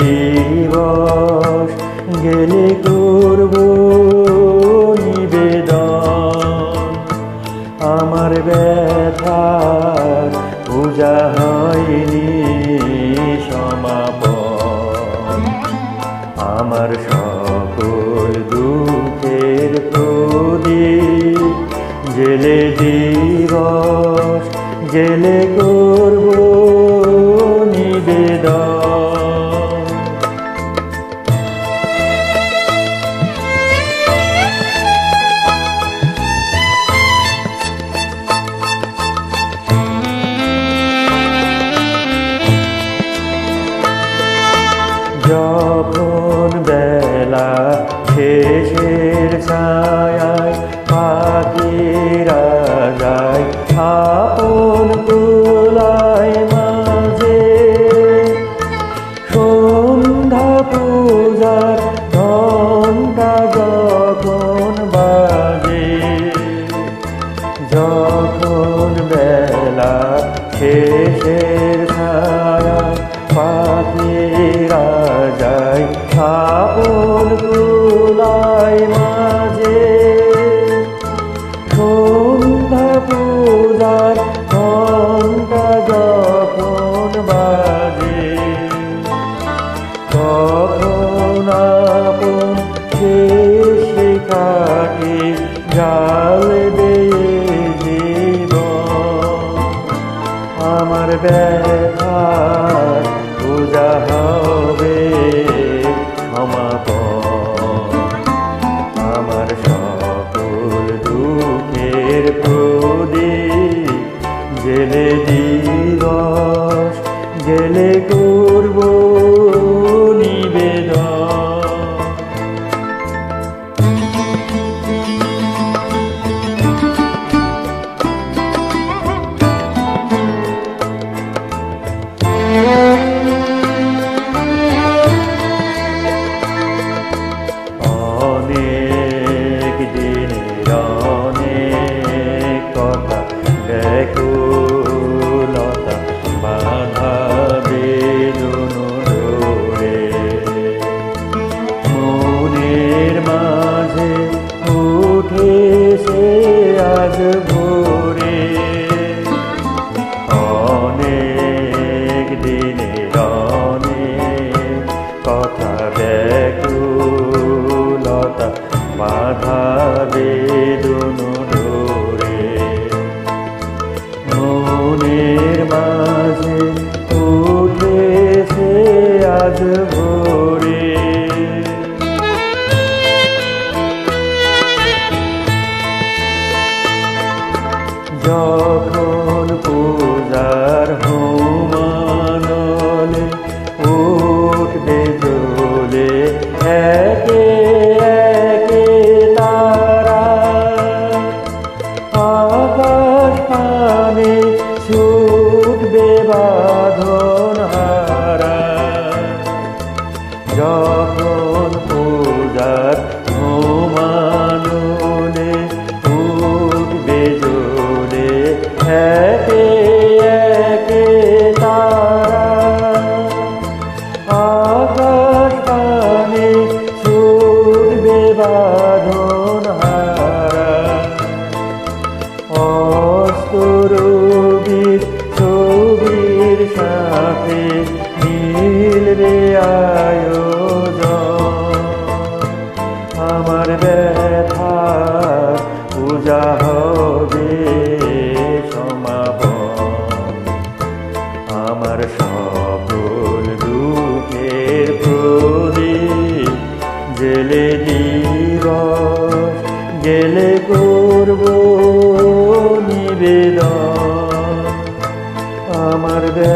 দিবস, গেলে করব নিবেদন। আমার ব্যথার পূজা হয়নি সমাপ আমার সকল দুঃখের প্রদি গেলে দিবস, গেলে গো শেষের ছায়া পাখিরা যায় আপন কুলায় মাঝে। সন্ধ্যা পূজার ঘণ্টা যখন বাজে, তখন আপন শেষে কাটে জাল ব্যথার পূজা হবে সমাপন আমার সকল দুঃখের প্রদীপ জেলে দিবস জেলে করব বাধা বেদন ধরে মনের মাঝে উঠেছে আজ ভোরে। অস্তরবীর ছবির সাথে মিলবে আয়োজন। আমার ব্যথা পূজা আমার ব্যথা পূজা